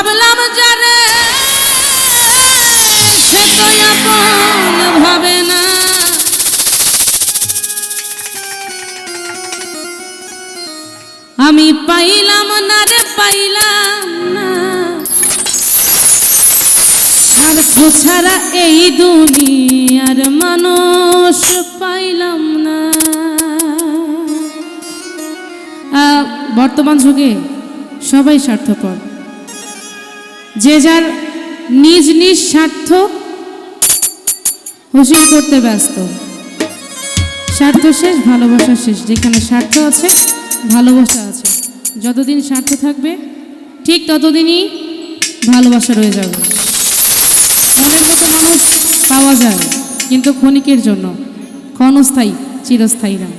ভাবলাম যারে ভাবে না। আমি পাইলাম না রে, পাইলাম না। স্বার্থ ছাড়া এই দুনিয়ার মানুষ পাইলাম না। বর্তমান যুগে সবাই স্বার্থপর। যে যার নিজ নিজ স্বার্থ হাসিল করতে ব্যস্ত। স্বার্থ শেষ, ভালোবাসা শেষ। যেখানে স্বার্থ আছে, ভালোবাসা আছে। যতদিন স্বার্থ থাকবে, ঠিক ততদিনই ভালোবাসা রয়ে যাবে। পাওয়া যায়, কিন্তু ক্ষণিকের জন্য। ক্ষণস্থায়ী, চিরস্থায়ী না।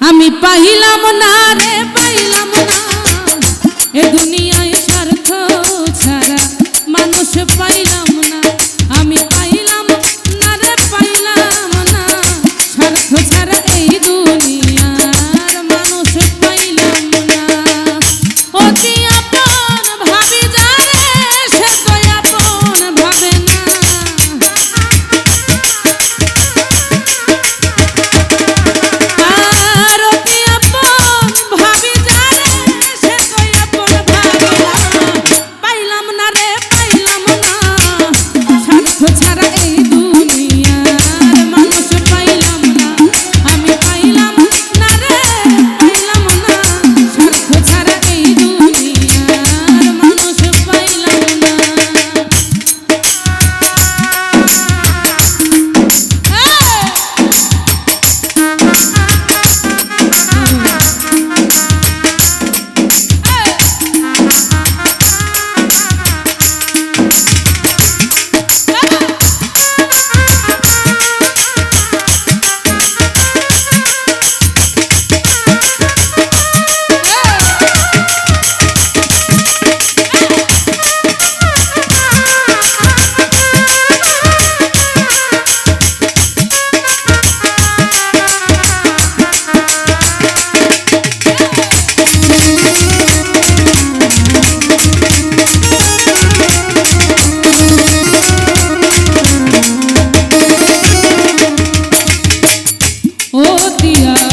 আমি পাইলাম না রে, পাইলাম না। এ দুনিয়ায় স্বার্থ ছাড়া মানুষ পাইলাম না। আমি পাইলাম না রে, পাইলাম না। স্বার্থ ছাড়া এই Yeah.